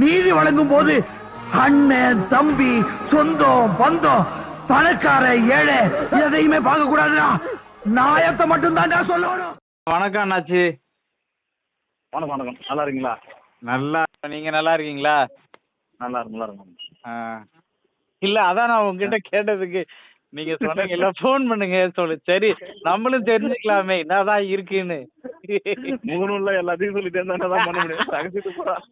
நீதி வழங்கும் போது அண்ணன் தம்பி சொந்தம் பந்தம் பணக்கார ஏழை எதையுமே பார்க்க கூடாதுடா. நாயத்தை மட்டும் தான்டா சொல்லணும். வணக்கம் அண்ணாச்சி. வணக்கம் வணக்கம். நல்லா இருக்கீங்களா? நல்லா நீங்க நல்லா இருக்கீங்களா? நல்லா இருக்கு நல்லா இருக்கும். இல்ல அதான் நான் உங்ககிட்ட கேட்டதுக்கு நீங்க சொன்னீங்கல்ல ஃபோன் பண்ணுங்க சொல்லு. சரி நம்மளும் தெரிஞ்சுக்கலாமே என்னதான் இருக்குன்னு. முகநூல்ல எல்லாத்தையும் சொல்லிட்டே இருந்தா தான் பண்ண முடியும்?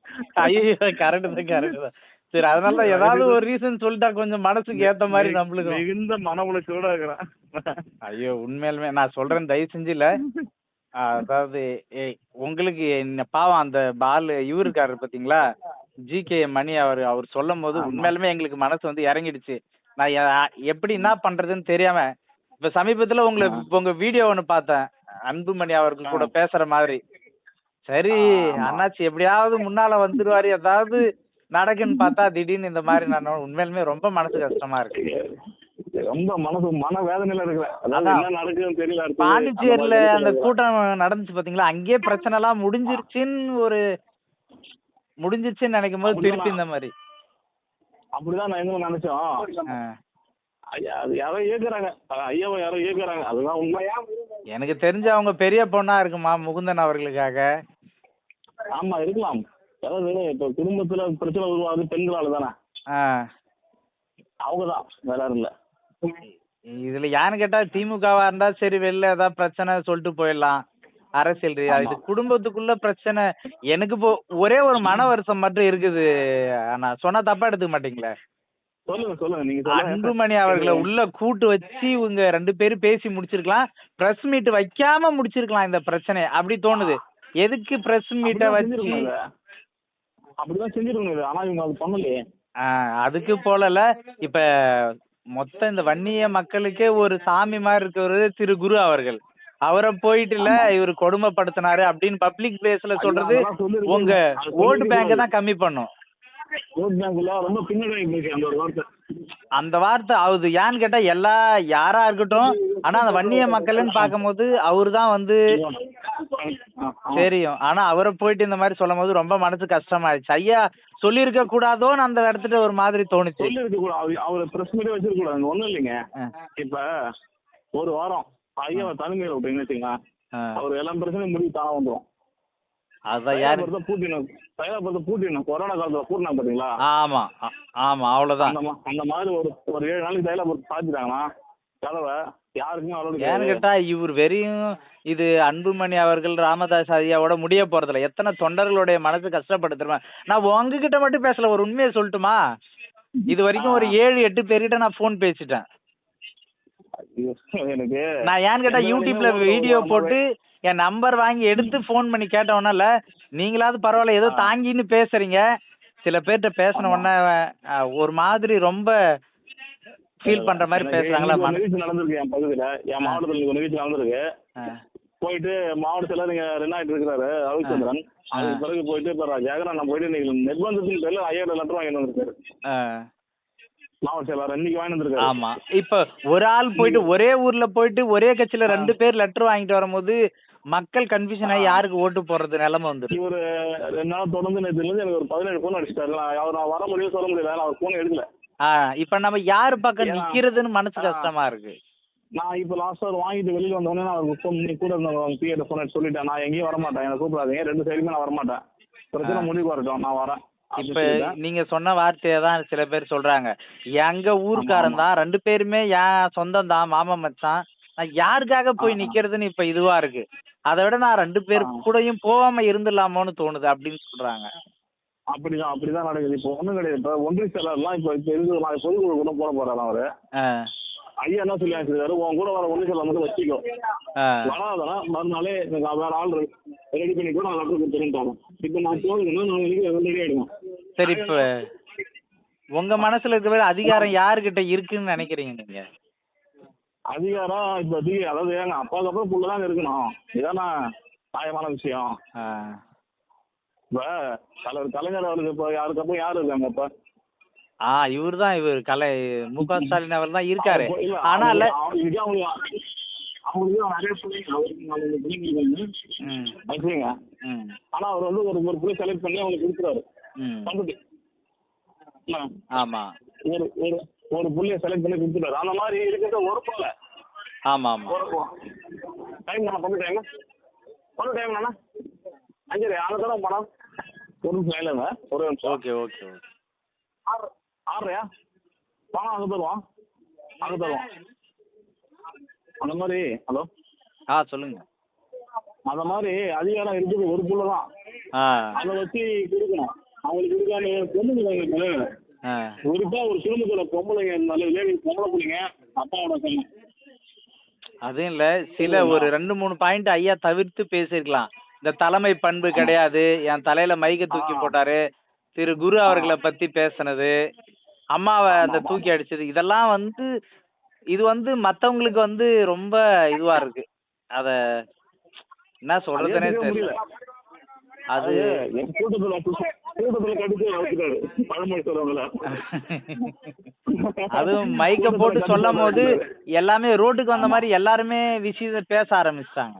ஐயோ கரெக்ட் தான் கரெக்ட் தான். சரி அதனால தான் ஏதாவது ஒரு ரீசன் சொல்லிட்டா கொஞ்சம் மனசுக்கு ஏத்த மாதிரி நம்மளுக்கு மிகுந்த மன உளைச்சலோட இருக்கிறேன். ஐயோ உண்மையாலுமே நான் சொல்றேன் தயவு செஞ்சு இல்ல. ஆ, அதாவது உங்களுக்கு பாவம் அந்த பால் இவரு இருக்காரு பாத்தீங்களா? ஜிகே மணி அவர் அவர் சொல்லும் போது. உண்மையாலுமே எங்களுக்கு மனசு வந்து இறங்கிடுச்சு. நான் எப்படி என்ன பண்றதுன்னு தெரியாம இப்ப சமீபத்துல உங்களை உங்க வீடியோ ஒன்னு பார்த்தேன். அன்புமணி அவர்கள் கூட. பேசுற மாதிரி. சரி. அண்ணாச்சி எப்படியாவது முன்னால வந்துருவாரு. ஏதாவது நடக்குன்னு பார்த்தா திடீர்னு இந்த மாதிரி நான் உண்மையாலுமே ரொம்ப மனசு கஷ்டமா இருக்கு. ரொம்ப மனசு மன வேதனையில இருக்கிறேன். பாண்டிச்சேரியில அந்த கூட்டம் நடந்துச்சு பாத்தீங்களா? அங்கேயே பிரச்சனை எல்லாம் முடிஞ்சிருச்சுன்னு ஒரு முடிஞ்சிருச்சுன்னு நினைக்கும் போது திருப்பி இந்த மாதிரி. அப்படிதான் நான் எங்க நினைச்சோம் ஆ. ஐயா அது யாரோ ஏக்குறாங்க. ஐயாவை யாரோ ஏக்குறாங்க. அதுதான் உண்மையா? எனக்கு தெரிஞ்ச அவங்க பெரிய பொண்ணா இருக்குமா முகுந்தன் அவர்களுக்காக? ஆமா இருக்கலாம். அதாவது இப்ப குடும்பத்துல பிரச்சனை உருவாது பெண்களால தானே ஆ. அவங்கதான் வேற யாரும் இல்ல. இதுல யான்னு கேட்டா திமுகவா இருந்தா சரி வெளில ஏதாவது பிரச்சனை சொல்லிட்டு போயிடலாம். அரசியல் ரீதியா. இது குடும்பத்துக்குள்ள பிரச்சனை. எனக்கு இப்போ ஒரே ஒரு மன வருஷம் மட்டும் இருக்குது ஆனா சொன்னா தப்பா எடுத்துக்க மாட்டீங்களே? அன்புமணி அவர்களை உள்ள கூட்டு வச்சு இவங்க ரெண்டு பேரும் பேசி முடிச்சிருக்கலாம். பிரஸ் மீட் வைக்காம முடிச்சிருக்கலாம் இந்த பிரச்சனை அப்படி தோணுது. எதுக்கு பிரஸ் மீட்டை வச்சு. அப்படிதான் செஞ்சிருக்கணும். ஆனா இவங்க அது பண்ணலையே. அதுக்கு போலல இப்ப மொத்த இந்த வன்னிய மக்களுக்கே ஒரு சாமி மாதிரி இருக்கவரு திரு குரு அவர்கள். அவரை போயிட்டுல இவர் கொடுமைப்படுத்தினாரு அப்படின்னு பப்ளிக் பிளேஸ்ல சொல்றது. உங்க ஓட்டு. பேங்கை தான் கம்மி பண்ணும். அந்த வார்த்தை. அது ஏன்னு கேட்டா எல்லா யாரா இருக்கட்டும் ஆனா அந்த வன்னிய மக்கள்னு பார்க்கும்போது அவரு தான் வந்து. தெரியும். ஆனா அவரை போயிட்டு இந்த மாதிரி சொல்லும் போது ரொம்ப மனசு கஷ்டமாயிடுச்சு. ஐயா சொல்லியிருக்க கூடாதோன்னு அந்த இடத்துல ஒரு மாதிரி தோணுச்சு. அவர் மீட்டே வச்சிருக்க கூடாது ஒண்ணும் இல்லைங்க. இப்ப ஒரு வாரம் ஐயாவை தனிமையில விட்டீங்கன்னு வச்சுங்களேன் ஆ. அவர் எல்லா பிரச்சனையும் முடிவு தானே வந்துடும் அதான் யாரு? பூட்டினோம் தைலாபுரத்தை பூட்டினோம் கொரோனா காலத்துல பூட்டினா பாத்தீங்களா? ஆமா ஆமா அவ்வளவுதான். அந்த மாதிரி ஒரு ஒரு ஏழு நாளைக்கு தைலாபுரத்தை சாத்திட்டாங்கன்னா கதவை யாருக்கும் அலோடு ஏன்னு கேட்டா இவர் வெறியும் இது அன்புமணி அவர்கள் ராமதாஸ் ஐயாவோட முடிய போறதில்ல. எத்தனை தொண்டர்களுடைய மனசு கஷ்டப்படுத்துறமா? நான் உங்ககிட்ட மட்டும் பேசல ஒரு உண்மையை சொல்லட்டுமா? இது வரைக்கும் ஒரு ஏழு எட்டு பேர்கிட்ட நான் ஃபோன் பேசிட்டேன். எனக்கு நான் ஏன்னு கேட்டா யூடியூப்ல வீடியோ போட்டு என் நம்பர் வாங்கி எடுத்து ஃபோன் பண்ணி கேட்டவொன்னே நீங்களாவது பரவாயில்ல ஏதோ. தாங்கின்னு பேசுறீங்க சில பேர்கிட்ட பேசின. உடனே ஒரு மாதிரி ரொம்ப ஃபீல் பண்ற மாதிரி பேசுறாங்களா நிகழ்ச்சி நடந்திருக்கு என் பகுதியில என் மாவட்டத்துல நிகழ்ச்சி நடந்திருக்கு. போயிட்டு மாவட்ட செயலர் இங்க ரெண்டாயிட்டு இருக்கிறாரு ரவிச்சந்திரன். அதுக்கு பிறகு போயிட்டு இப்ப ஜெகரன் போயிட்டு இன்னைக்கு நிர்பந்தத்தின் பேர்ல ஐயாயிரம் லெட்டர் வாங்கிட்டு வந்திருக்காரு. மாவட்ட செயலர் இன்னைக்கு வாங்கிட்டு வந்திருக்காரு. ஆமா. இப்ப ஒரு ஆள் போயிட்டு ஒரே ஊர்ல போயிட்டு ஒரே கட்சியில. ரெண்டு பேர் லெட்டர் வாங்கிட்டு வரும்போது மக்கள் கன்ஃபியூஷன் ஆகி. யாருக்கு ஓட்டு போடுறது நிலைமை வந்துடும் இவரு ரெண்டு நாள் தொடர்ந்து இருந்து எனக்கு ஒரு பதினேழு போன் அடிச்சிட்டாரு. அவர் நான் வர முடியும் சொல்ல முடியல. அவர் போன் எடுக்கல. ஆ இப்ப நம்ம யாரு பக்கம் நிக்கிறதுன்னு மனசு. கஷ்டமா இருக்கு. நான் இப்போ லாஸ்ட் அவர் வாங்கிட்டு வெளியில வந்தோடனே நான் அவருக்கு ஃபோன் பண்ணி கூட இருந்த பிஏட்ட ஃபோன் சொல்லிட்டேன். நான் எங்கேயும் வர மாட்டேன் எனக்கு கூப்பிடாதீங்க. ரெண்டு சைடுமே நான் வர மாட்டேன் பிரச்சனை ஆ. முடிவுக்கு வரட்டும். நான் வரேன். இப்ப. நீங்க சொன்ன வார்த்தையை தான் சில பேர் சொல்றாங்க. எங்க ஊர்க்காரன். தான் ரெண்டு பேருமே என் சொந்தம் தான் மாமா மச்சான். நான் யாருக்காக போய். நிக்கிறதுன்னு இப்ப இதுவா இருக்கு. அதை விட நான் ரெண்டு பேர். கூடயும் போகாம இருந்துடலாமோன்னு தோணுது அப்படின்னு சொல்றாங்க. அப்படிதான் அப்படிதான் நடக்குது. இப்போ ஒண்ணும் கிடையாது. இப்போ ஒன்றிய செயலர்லாம் இப்போ இப்போ இருக்கு நான் பொதுக்குழு கூட போட போறாரு அவரு. ஐயா என்ன சொல்லி அனுப்பிச்சிருக்காரு உன் கூட வர ஒன்றிய செயலர் மட்டும் வச்சுக்கோ. வராதனா மறுநாளே வேற ஆள் ரெடி பண்ணி கூட நான் லெட்டர் கொடுத்துருன்னு இப்போ நான் போகணும்னா நான் எனக்கு ரெடி ஆயிடுவேன். சரி இப்ப உங்க மனசுல இருக்கிற அதிகாரம் யாருகிட்ட இருக்குன்னு நினைக்கிறீங்க நீங்க? அதிகாரம் இப்போ அதிக அதாவது எங்க அப்பாவுக்கு அப்புறம் புள்ள தாங்க இருக்கணும். இதானே நியாயமான விஷயம். இப்போ தலைவர் கலைஞர் அவருக்கு இப்போ யாருக்கப்புறம் யார் இருக்காங்க இப்போ ஆ இவர் தான் இவர் கலை மு க ஸ்டாலின் அவர் தான் இருக்காரு. ஆனா இல்ல. அவங்க- அவங்களுக்கு நிறைய பிள்ளைங்க. ஆனா அவர் வந்து ஒரு ஒரு பிள்ளை செலக்ட் பண்ணி அவங்களுக்கு கொடுக்குறாரு. என்ன? ஆமா. ஒரு ஒரு ஒரு புள்ளைய செலக்ட் பண்ணி கொடுத்துட்டாரு. அந்த மாதிரி இருக்கிறது ஒரு புள்ள. ஆமா ஆமா ஒரு டைம் நான் பண்ண டைம் பண்ண டைம் தானே அஞ்சரை அந்த தடவை பணம் ஒரு நிமிஷம் இல்லைங்க ஒரு நிமிஷம். ஓகே ஓகே ஓகே ஆறு ஆறுயா பணம் அங்கே தருவோம். அங்கே தருவோம். அந்த மாதிரி ஹலோ ஆ சொல்லுங்க. அந்த மாதிரி அதிகாரம் இருக்குது ஒரு புள்ள தான் அதை வச்சு கொடுக்கணும். அவங்களுக்கு கொடுக்காம பொண்ணுங்க ஆ. குறிப்பா ஒரு குடும்பத்துல பொம்பளைங்க நல்ல லேடி பொம்பளை பிள்ளைங்க? அப்பாவோட சொந்தம் அதுவும் இல்ல சில ஒரு ரெண்டு மூணு பாயிண்ட் ஐயா தவிர்த்து பேசியிருக்கலாம் இந்த தலைமை பண்பு கிடையாது. என் தலையில மைக்க தூக்கி. போட்டாரு. திரு குரு அவர்களை பத்தி பேசுனது. அம்மாவை அந்த. தூக்கி அடிச்சது. இதெல்லாம் வந்து இது வந்து மத்தவங்களுக்கு வந்து ரொம்ப இதுவா இருக்கு. அத என்ன சொல்றதுனே தெரியல. அது கூட்டத்துல கூட்டத்துல கடிச்சு வளர்த்துட்டாரு பழமொழி சொல்றவங்கள? அதுவும் மைக்க போட்டு சொல்லும் போது எல்லாமே ரோட்டுக்கு வந்த மாதிரி எல்லாருமே விஷயம் பேச ஆரம்பிச்சிட்டாங்க.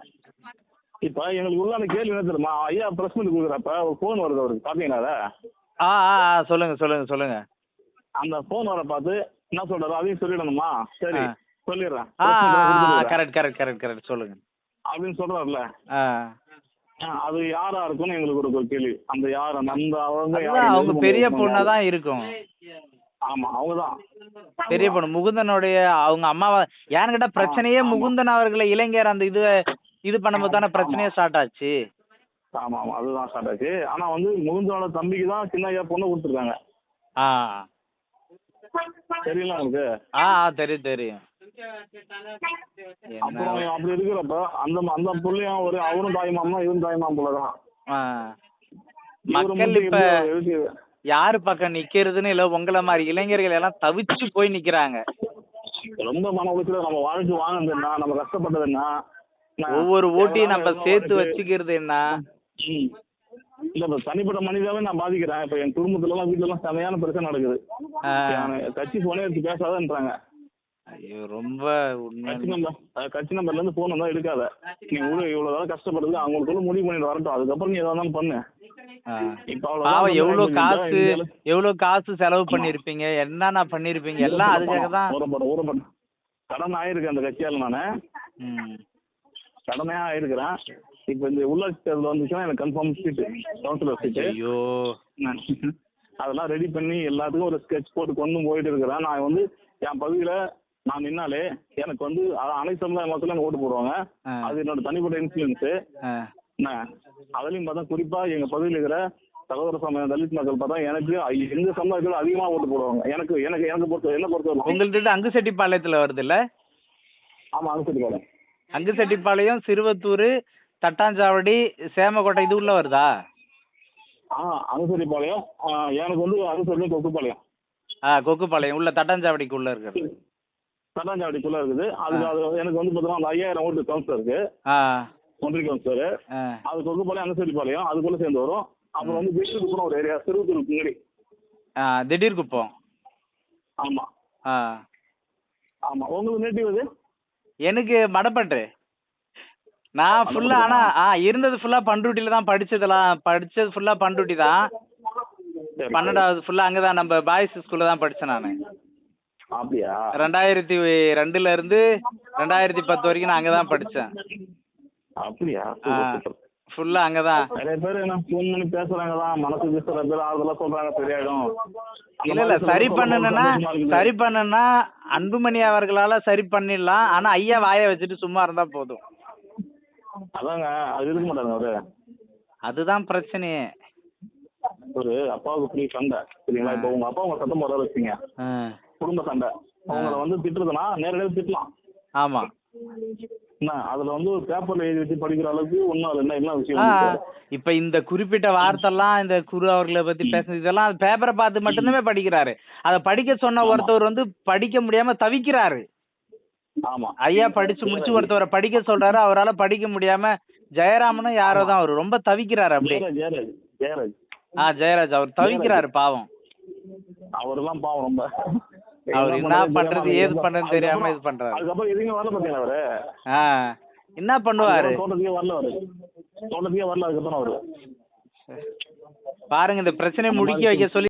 இப்ப எங்களுக்கு உள்ள கேள்வி என்ன தெரியுமா? ஐயா பிரஸ் மீட் கொடுக்குறப்ப ஒரு ஃபோன் வருது அவருக்கு. பாத்தீங்களா? ஆ ஆ சொல்லுங்க சொல்லுங்க சொல்லுங்க. அந்த ஃபோன் வர பார்த்து என்ன சொல்றாரு? அதையும் சொல்லிடணுமா? சரி. சொல்லிடுறேன். கரெக்ட் கரெக்ட் கரெக்ட் கரெக்ட் சொல்லுங்க. அப்படின்னு சொல்றாருல அது யாரா இருக்கும்னு எங்களுக்கு ஒரு கேள்வி. அந்த யார் அந்த அவங்க? அவங்க பெரிய பொண்ணா தான் இருக்கும். ஆமா அவங்கதான். பெரிய பொண்ணு முகுந்தனுடைய அவங்க அம்மாவா ஏன்னு கேட்டா பிரச்சனையே. முகுந்தன் அவர்களை இளைஞர் அந்த இது இது பண்ணும்போது தானே பிரச்சனையே ஸ்டார்ட் ஆச்சு. ஆமா ஆமா. அதுதான் ஸ்டார்ட் ஆச்சு. ஆனா வந்து முகுந்தோட தம்பிக்கு தான் சின்ன ஐயா பொண்ணு கொடுத்துருக்காங்க. ஆ. தெரியல உங்களுக்கு? ஆ ஆ, தெரியும் தெரியும். அப்புறம் அப்படி இருக்கிறப்ப அந்த அந்த புள்ளையும் ஒரு அவரும் தாய்மாமா இவரும் தாய்மாம் போலதான். மக்கள் இப்ப? யாரு பக்கம் நிக்கிறதுன்னு இல்ல உங்களை மாதிரி இளைஞர்கள் எல்லாம் தவிச்சு போய் நிக்கிறாங்க. ரொம்ப மன உளைச்சல நம்ம வாழ்க்கை வாங்கினது என்ன? நம்ம கஷ்டப்பட்டது என்ன? நான் ஒவ்வொரு ஓட்டியும் நம்ம சேர்த்து வச்சுக்கிறது என்ன. இல்ல இப்ப தனிப்பட்ட மனிதாவே நான் பாதிக்கிறேன். இப்ப என் குடும்பத்துல எல்லாம் வீட்டுல எல்லாம் செமையான பிரச்சனை நடக்குது. கட்சி போனே எடுத்து பேசாதன்றாங்க. ஐயோ ரொம்ப கட்சி நம்பர் அஹ் கட்சி நம்பர்ல இருந்து போன் வந்தா எடுக்காத. நீ இவ்வளவு இவ்வளவு தூரம் கஷ்டப்படுறது அவங்களுக்குள்ள முடிவு பண்ணிட்டு வரட்டும். அதுக்கப்புறம் நீ இருந்தாலும் பண்ணு. பாவம் எவ்வளவு காசு எவ்வளவு காசு செலவு பண்ணிருப்பீங்க? என்னென்ன பண்ணிருப்பீங்க? எல்லாம் அதுக்காக தான். ஊறப்பட ஊறப்பட கடன் ஆயிருக்கு அந்த கட்சியால நானு. கடனே ஆயிருக்கிறேன். இப்ப இந்த உள்ளாட்சி தேர்தல் வந்துச்சுன்னா எனக்கு கன்ஃபார்ம் சீட்டு கவுன்சிலர் சீட்டு ஐயோ. அதெல்லாம் ரெடி பண்ணி எல்லாத்துக்கும் ஒரு ஸ்கெட்ச் போட்டு கொண்டு போயிட்டு இருக்கிறேன். நான் வந்து என் பகுதியில நான் நின்னாலே எனக்கு வந்து அனைத்து சமுதாய மக்களும் ஓட்டு போடுவாங்க. அது என்னோட தனிப்பட்ட இன்ஃப்ளூயன்ஸு ஆ. என்ன? அதுலயும் பார்த்தா குறிப்பா எங்க பகுதியில் இருக்கிற சகோதர சமய தலித் மக்கள் பார்த்தா எனக்கு எங்க சமுதாயத்தில் அதிகமா ஓட்டு போடுவாங்க. எனக்கு எனக்கு எனக்கு பொறுத்த என்ன பொறுத்தவரை உங்கள்ட்ட அங்குசெட்டிப்பாளையத்துல வருதுல்ல? ஆமா அனுசரிப்பாங்க அங்குசெட்டிப்பாளையம் சிறுவத்தூர் தட்டாஞ்சாவடி சேமக்கோட்டை இது உள்ள வருதா? ஆ அனுசரிப்பாளையம் ஆ, எனக்கு வந்து அனுசரி கொக்குப்பாளையம். ஆ கொக்குப்பாளையம். உள்ள தட்டாஞ்சாவடிக்கு உள்ள இருக்கிறது. தட்டாஞ்சாவடிக்குள்ள இருக்குது. அதுக்கு அது எனக்கு வந்து பார்த்தீங்கன்னா அந்த ஐயாயிரம் ஓட்டு கவுன்சிலர் இருக்கு ஒன்றிய கவுன்சிலர் ஆ. அது கொக்குப்பாளையம் அனுசரிப்பாளையம் அதுக்குள்ள சேர்ந்து வரும். அப்புறம் வந்து விஷ்ணுக்குப்பம் ஒரு ஏரியா சிறுவத்தூருக்கு முன்னாடி ஆ திடீர் குப்பம். ஆமா. ஆ. ஆமா. உங்களுக்கு நேட்டிவ் இது எனக்கு மடப்பட்டு நான் ஃபுல்லா ஆனா ஆ இருந்தது ஃபுல்லா பண்ருட்டில தான் படிச்சதெல்லாம் படிச்சது ஃபுல்லா பண்ருட்டி தான். பன்னெண்டாவது ஃபுல்லா அங்கதான் நம்ம பாய்ஸ் ஸ்கூல்ல தான் படிச்சேன் நான். அப்படியா? ரெண்டாயிரத்தி ரெண்டுல இருந்து ரெண்டாயிரத்தி பத்து வரைக்கும் நான் அங்கதான் படிச்சேன். அப்படியா. ஃபுல்லா அங்கதான். நிறைய பேர் என்ன ஃபோன் பண்ணி பேசுறாங்க தான் மனசுக்கு சில பேர் அதெல்லாம் சொல்றாங்க சரியாயிடும் இல்ல இல்ல சரி இருக்குது. சரி பண்ணணும்னா அன்புமணி அவர்களால சரி பண்ணிடலாம். ஆனா ஐயா வாயை வச்சுட்டு சும்மா இருந்தா போதும். அதாங்க அது இருக்க மாட்டாங்க அவரு. அதுதான் பிரச்சனையே. ஒரு அப்பாவுக்கு புரிய சண்டை. சரிங்களா? இப்போ உங்க அப்பா உங்க சத்தம் போடுறாரு வச்சுங்க குடும்ப சண்டை. அவங்கள வந்து திட்டுறதுன்னா நேரடியாக திட்டலாம். ஆமா. என்ன அதுல வந்து ஒரு பேப்பர்ல எழுதி வச்சு படிக்கிற அளவுக்கு ஒன்றும் அது என்ன என்ன விஷயம்? இப்ப இந்த குறிப்பிட்ட வார்த்தைலாம் இந்த குரு அவர்களை பத்தி பேசுனது இதெல்லாம் பேப்பரை பார்த்து மட்டும்தான் படிக்கிறாரு. அதை படிக்க சொன்ன ஒருத்தவர் வந்து படிக்க முடியாம தவிக்கிறாரு. ஆமா. ஐயா படிச்சு முடிச்சு ஒருத்தவரை படிக்க சொல்றாரு அவரால படிக்க முடியாம ஜெயராமனும் யாரோ தான் அவர். ரொம்ப தவிக்கிறாரு அப்படியே. ஜெயராஜ் ஆ ஜெயராஜ் அவர் தவிக்கிறாரு பாவம். அவரெல்லாம் பாவம் ரொம்ப. அவர் என்ன பண்றது ஏது பண்றதுன்னு தெரியாம இது பண்றாரு. அதுக்கப்புறம் எதுவுமே வரல பாத்தீங்களா அவரு? என்ன பண்ணுவாரு? தோட்டத்துக்கே வரல அவரு. தோட்டத்துக்கே வரல அதுக்கப்புறம் அவரு. பாருங்க இந்த பிரச்சனையை முடிக்க வைக்க சொல்லி